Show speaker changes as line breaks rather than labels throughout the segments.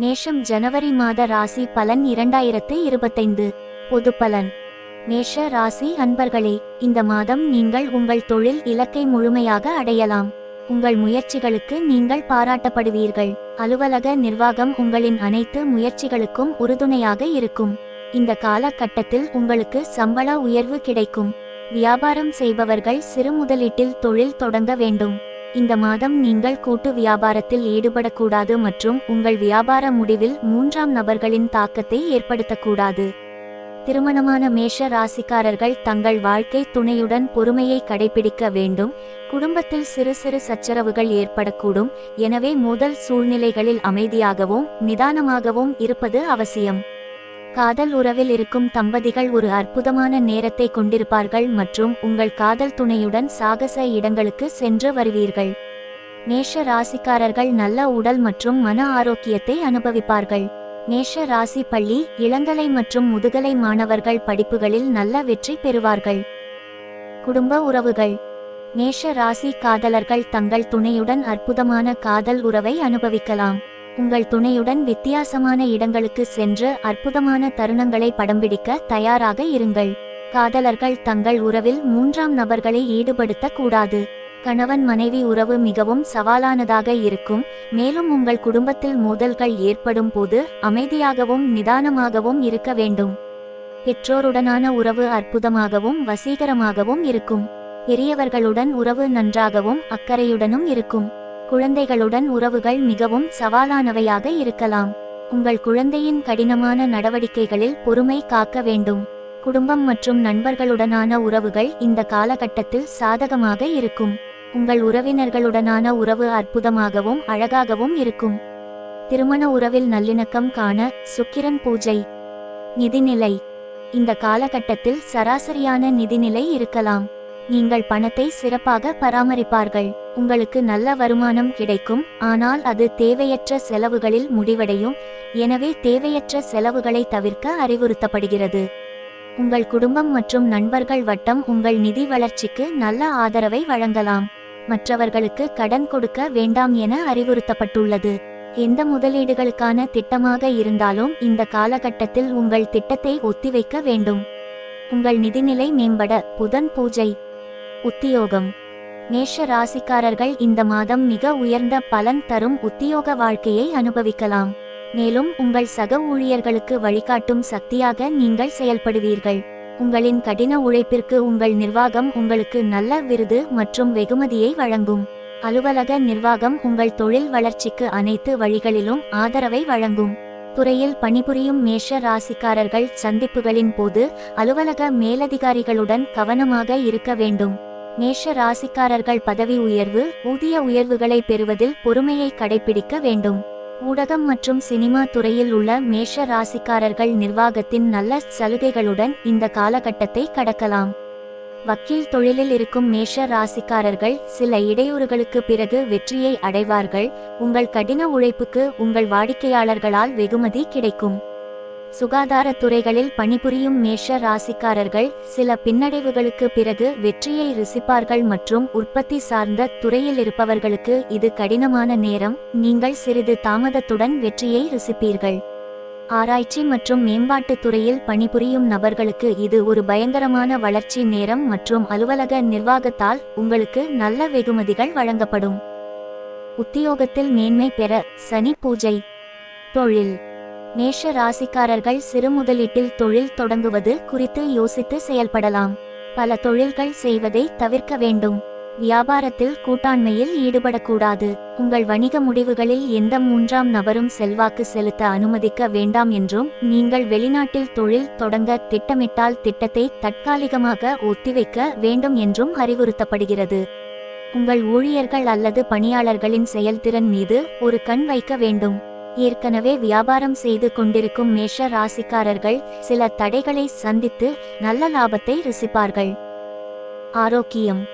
மேஷம் ஜனவரி மாத ராசி பலன் இரண்டாயிரத்து இருபத்தைந்து. பொது பலன். மேஷ ராசி அன்பர்களே இந்த மாதம் நீங்கள் உங்கள் தொழில் இலக்கை முழுமையாக அடையலாம். உங்கள் முயற்சிகளுக்கு நீங்கள் பாராட்டப்படுவீர்கள். அலுவலக நிர்வாகம் உங்களின் அனைத்து முயற்சிகளுக்கும் உறுதுணையாக இருக்கும். இந்த காலகட்டத்தில் உங்களுக்கு சம்பள உயர்வு கிடைக்கும். வியாபாரம் செய்பவர்கள் சிறு முதலீட்டில் தொழில் தொடங்க வேண்டும். இந்த மாதம் நீங்கள் கூட்டு வியாபாரத்தில் ஈடுபடக்கூடாது மற்றும் உங்கள் வியாபார முடிவில் மூன்றாம் நபர்களின் தாக்கத்தை ஏற்படுத்தக்கூடாது. திருமணமான மேஷ ராசிக்காரர்கள் தங்கள் வாழ்க்கை துணையுடன் பொறுமையை கடைபிடிக்க வேண்டும். குடும்பத்தில் சிறு சிறு சச்சரவுகள் ஏற்படக்கூடும். எனவே முதல் சூழ்நிலைகளில் அமைதியாகவும் நிதானமாகவும் இருப்பது அவசியம். காதல் உறவில் இருக்கும் தம்பதிகள் ஒரு அற்புதமான நேரத்தை கொண்டிருப்பார்கள் மற்றும் உங்கள் காதல் துணையுடன் சாகச இடங்களுக்கு சென்று வருவீர்கள். மேஷ ராசிக்காரர்கள் நல்ல உடல் மற்றும் மன ஆரோக்கியத்தை அனுபவிப்பார்கள். மேஷ ராசி பள்ளி இளங்கலை மற்றும் முதுகலை மாணவர்கள் படிப்புகளில் நல்ல வெற்றி பெறுவார்கள். குடும்ப உறவுகள். மேஷ ராசி காதலர்கள் தங்கள் துணையுடன் அற்புதமான காதல் உறவை அனுபவிக்கலாம். உங்கள் துணையுடன் வித்தியாசமான இடங்களுக்கு சென்று அற்புதமான தருணங்களை படம் பிடிக்க தயாராக இருங்கள். காதலர்கள் தங்கள் உறவில் மூன்றாம் நபர்களை ஈடுபடுத்த கூடாது கணவன் மனைவி உறவு மிகவும் சவாலானதாக இருக்கும். மேலும் உங்கள் குடும்பத்தில் மோதல்கள் ஏற்படும் போது அமைதியாகவும் நிதானமாகவும் இருக்க வேண்டும். பெற்றோருடனான உறவு அற்புதமாகவும் வசீகரமாகவும் இருக்கும். பெரியவர்களுடன் உறவு நன்றாகவும் அக்கறையுடனும் இருக்கும். குழந்தைகளுடன் உறவுகள் மிகவும் சவாலானவையாக இருக்கலாம். உங்கள் குழந்தையின் கடினமான நடவடிக்கைகளில் பொறுமை காக்க வேண்டும். குடும்பம் மற்றும் நண்பர்களுடனான உறவுகள் இந்த காலகட்டத்தில் சாதகமாக இருக்கும். உங்கள் உறவினர்களுடனான உறவு அற்புதமாகவும் அழகாகவும் இருக்கும். திருமண உறவில் நல்லிணக்கம் காண சுக்கிரன் பூஜை. நிதிநிலை. இந்த காலகட்டத்தில் சராசரியான நிதிநிலை இருக்கலாம். நீங்கள் பணத்தை சிறப்பாக பராமரிப்பார்கள். உங்களுக்கு நல்ல வருமானம் கிடைக்கும் ஆனால் அது தேவையற்ற செலவுகளில் முடிவடையும். எனவே தேவையற்ற செலவுகளை தவிர்க்க அறிவுறுத்தப்படுகிறது. உங்கள் குடும்பம் மற்றும் நண்பர்கள் வட்டம் உங்கள் நிதி வளர்ச்சிக்கு நல்ல ஆதரவை வழங்கலாம். மற்றவர்களுக்கு கடன் கொடுக்க வேண்டாம் என அறிவுறுத்தப்பட்டுள்ளது. எந்த முதலீடுகளுக்கான திட்டமாக இருந்தாலும் இந்த காலகட்டத்தில் உங்கள் திட்டத்தை ஒத்திவைக்க வேண்டும். உங்கள் நிதிநிலை மேம்பட புதன் பூஜை. உத்தியோகம். மேஷ ராசிக்காரர்கள் இந்த மாதம் மிக உயர்ந்த பலன் தரும் உத்தியோக வாழ்க்கையை அனுபவிக்கலாம். மேலும் உங்கள் சக ஊழியர்களுக்கு வழிகாட்டும் சக்தியாக நீங்கள் செயல்படுவீர்கள். உங்களின் கடின உழைப்பிற்கு உங்கள் நிர்வாகம் உங்களுக்கு நல்ல விருது மற்றும் வெகுமதியை வழங்கும். அலுவலக நிர்வாகம் உங்கள் தொழில் வளர்ச்சிக்கு அனைத்து வழிகளிலும் ஆதரவை வழங்கும். துறையில் பணிபுரியும் மேஷ ராசிக்காரர்கள் சந்திப்புகளின் போது அலுவலக மேலதிகாரிகளுடன் கவனமாக இருக்க வேண்டும். மேஷ ராசிக்காரர்கள் பதவி உயர்வு ஊதிய உயர்வுகளை பெறுவதில் பொறுமையை கடைபிடிக்க வேண்டும். ஊடகம் மற்றும் சினிமா துறையில் உள்ள மேஷ ராசிக்காரர்கள் நிர்வாகத்தின் நல்ல சலுகைகளுடன் இந்த காலகட்டத்தை கடக்கலாம். வக்கீல் தொழிலில் இருக்கும் மேஷ ராசிக்காரர்கள் சில இடையூறுகளுக்கு பிறகு வெற்றியை அடைவார்கள். உங்கள் கடின உழைப்புக்கு உங்கள் வாடிக்கையாளர்களால் வெகுமதி கிடைக்கும். சுகாதாரத் துறைகளில் பணிபுரியும் மேஷ ராசிக்காரர்கள் சில பின்னடைவுகளுக்கு பிறகு வெற்றியை ருசிப்பார்கள் மற்றும் உற்பத்தி சார்ந்த துறையில் இருப்பவர்களுக்கு இது கடினமான நேரம். நீங்கள் சிறிது தாமதத்துடன் வெற்றியை ருசிப்பீர்கள். ஆராய்ச்சி மற்றும் மேம்பாட்டுத் துறையில் பணிபுரியும் நபர்களுக்கு இது ஒரு பயங்கரமான வளர்ச்சி நேரம் மற்றும் அலுவலக நிர்வாகத்தால் உங்களுக்கு நல்ல வெகுமதிகள் வழங்கப்படும். உத்தியோகத்தில் மேன்மை பெற சனி பூஜை. தொழில். மேஷ ராசிக்காரர்கள் சிறு முதலீட்டில் தொழில் தொடங்குவது குறித்து யோசித்து செயல்படலாம். பல தொழில்கள் செய்வதை தவிர்க்க வேண்டும். வியாபாரத்தில் கூட்டாண்மையில் ஈடுபடக்கூடாது. உங்கள் வணிக முடிவுகளில் எந்த மூன்றாம் நபரும் செல்வாக்கு செலுத்த அனுமதிக்க வேண்டாம் என்றும் நீங்கள் வெளிநாட்டில் தொழில் தொடங்க திட்டமிட்டால் திட்டத்தை தற்காலிகமாக ஒத்திவைக்க வேண்டும் என்றும் அறிவுறுத்தப்படுகிறது. உங்கள் ஊழியர்கள் அல்லது பணியாளர்களின் செயல்திறன் மீது ஒரு கண் வைக்க வேண்டும். ஏற்கனவே வியாபாரம் செய்து கொண்டிருக்கும் மேஷ ராசிக்காரர்கள் சில தடைகளை சந்தித்து நல்ல லாபத்தை ருசிப்பார்கள். ஆரோக்கியம்.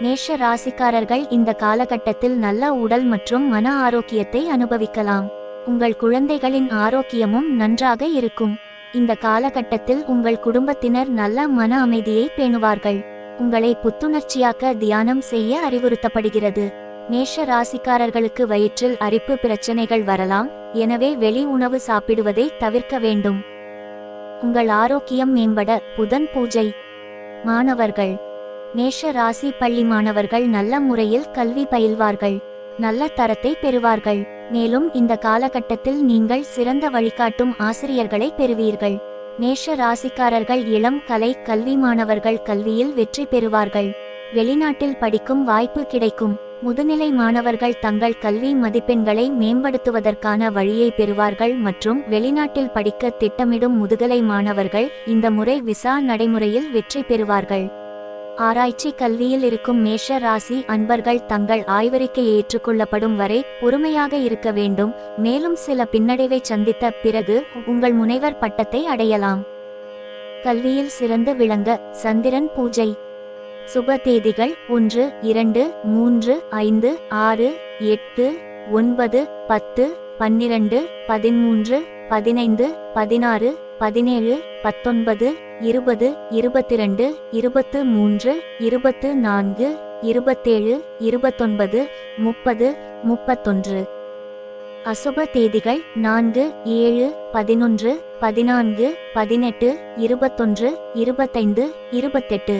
மேஷ ராசிக்காரர்கள் இந்த காலகட்டத்தில் நல்ல உடல் மற்றும் மன ஆரோக்கியத்தை அனுபவிக்கலாம். உங்கள் குழந்தைகளின் ஆரோக்கியமும் நன்றாக இருக்கும். இந்த காலகட்டத்தில் உங்கள் குடும்பத்தினர் நல்ல மன அமைதியை பேணுவார்கள். உங்களை புத்துணர்ச்சியாக்க தியானம் செய்ய அறிவுறுத்தப்படுகிறது. மேஷ ராசிக்காரர்களுக்கு வயிற்றில் அரிப்பு பிரச்சனைகள் வரலாம். எனவே வெளி உணவு சாப்பிடுவதை தவிர்க்க வேண்டும். உங்கள் ஆரோக்கியம் மேம்பட புதன் பூஜை. மாணவர்கள் மேஷ ராசி பள்ளி மாணவர்கள் நல்ல முறையில் கல்வி பயில்வார்கள். நல்ல தரத்தை பெறுவார்கள். மேலும் இந்த காலகட்டத்தில் நீங்கள் சிறந்த வழிகாட்டும் ஆசிரியர்களை பெறுவீர்கள். மேஷ ராசிக்காரர்கள் இளம் கலை கல்வி மாணவர்கள் கல்வியில் வெற்றி பெறுவார்கள். வெளிநாட்டில் படிக்கும் வாய்ப்பு கிடைக்கும். முதுநிலை மாணவர்கள் தங்கள் கல்வி மதிப்பெண்களை மேம்படுத்துவதற்கான வழியை பெறுவார்கள் மற்றும் வெளிநாட்டில் படிக்க திட்டமிடும் முதுகலை மாணவர்கள் இந்த முறை விசா நடைமுறையில் வெற்றி பெறுவார்கள். ஆராய்ச்சி கல்வியில் இருக்கும் மேஷ ராசி அன்பர்கள் தங்கள் ஆய்வறிக்கை ஏற்றுக்கொள்ளப்படும் வரை பொறுமையாக இருக்க வேண்டும். மேலும் சில பின்னடைவை சந்தித்த பிறகு உங்கள் முனைவர் பட்டத்தை அடையலாம். கல்வியில் சிறந்து விளங்க சந்திரன் பூஜை. சுப தேதிகள் ஒன்று இரண்டு மூன்று ஐந்து ஆறு எட்டு ஒன்பது பத்து பன்னிரண்டு பதிமூன்று பதினைந்து பதினாறு பதினேழு பத்தொன்பது இருபது இருபத்திரண்டு இருபத்து மூன்று இருபத்து நான்கு இருபத்தேழு இருபத்தொன்பது முப்பது முப்பத்தொன்று. அசுப தேதிகள் நான்கு ஏழு பதினொன்று பதினான்கு பதினெட்டு இருபத்தொன்று இருபத்தைந்து இருபத்தெட்டு.